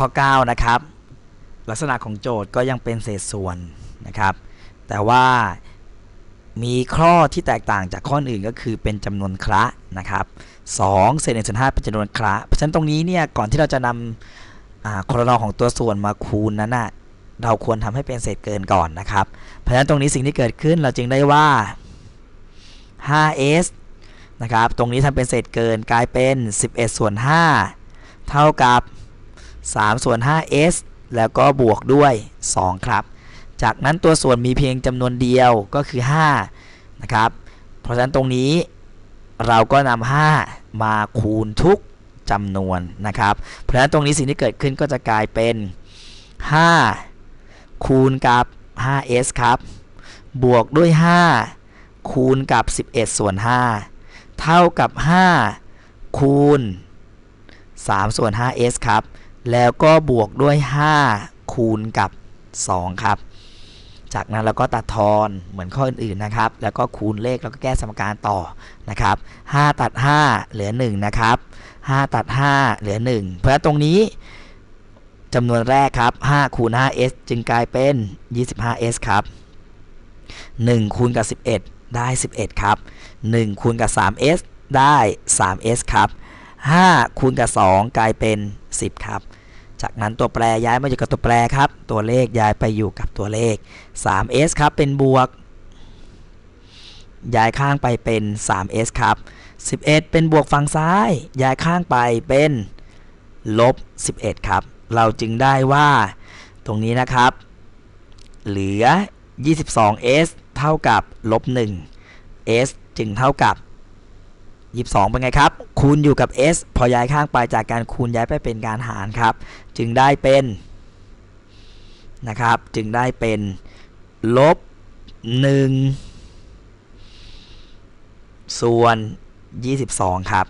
ข้อ 9 นะครับ ลักษณะของโจทย์ก็ยังเป็นเศษส่วนนะครับ แต่ว่ามีข้อที่แตกต่างจากข้ออื่นก็คือเป็นจำนวนคระนะครับ2เศษ1ส่วน5เป็นจำนวนคระเพราะฉะนั้นตรงนี้เนี่ยก่อนที่เราจะนำอ่าคอรนอของตัวส่วนมาคูณนั้นนะเราควรทำให้เป็นเศษเกินก่อนนะครับ เพราะฉะนั้นตรงนี้สิ่งที่เกิดขึ้นเราจึงได้ว่า 5s นะครับ ตรงนี้ทำเป็นเศษเกินกลายเป็น 11 ส่วน 5 เท่ากับ 3 ส่วน 5s แล้วก็บวกด้วย 2 ครับ จากนั้นตัวส่วนมีเพียงจำนวนเดียวก็คือ 5 นะครับ เพราะฉะนั้นตรงนี้เราก็นำ5มาคูณทุกจำนวนนะครับ เพราะฉะนั้นตรงนี้สิ่งที่เกิดขึ้นก็จะกลายเป็น 5 คูณกับ 5s ครับ บวกด้วย 5 คูณกับ 11 ส่วน 5 เท่ากับ 5 คูณ3ส่วน 5s ครับ แล้วก็บวกด้วย 5 คูณกับ 2 ครับ จากนั้นเราก็ตัดทอนเหมือนข้ออื่นๆนะครับ แล้วก็คูณเลขแล้วก็แก้สมการต่อนะครับ 5 ตัด 5 เหลือ 1 นะครับ 5 ตัด 5 เหลือ 1 เพราะตรงนี้จำนวนแรกครับ 5 คูณ 5s จึงกลายเป็น 25s ครับ 1 คูณกับ 11 ได้ 11 ครับ 1 คูณกับ 3s ได้ 3s ครับ 5 คูณกับ 2 กลายเป็น 10ครับ จากนั้นตัวแปรย้ายมาอยู่กับตัวแปรครับ ตัวเลขย้ายไปอยู่กับตัวเลข 3s ครับเป็นบวก ย้ายข้างไปเป็น 3s ครับ 11 เป็นบวกฝั่งซ้าย ย้ายข้างไปเป็นลบ 11 ครับ เราจึงได้ว่าตรงนี้นะครับ เหลือ 22s เท่ากับลบ1 s จึงเท่ากับ 22 เป็นไงครับ คูณอยู่กับ s พอย้ายข้างไปจากการคูณย้ายไปเป็นการหารครับ จึงได้เป็นนะครับ จึงได้เป็นลบ 1 ส่วน 22 ครับ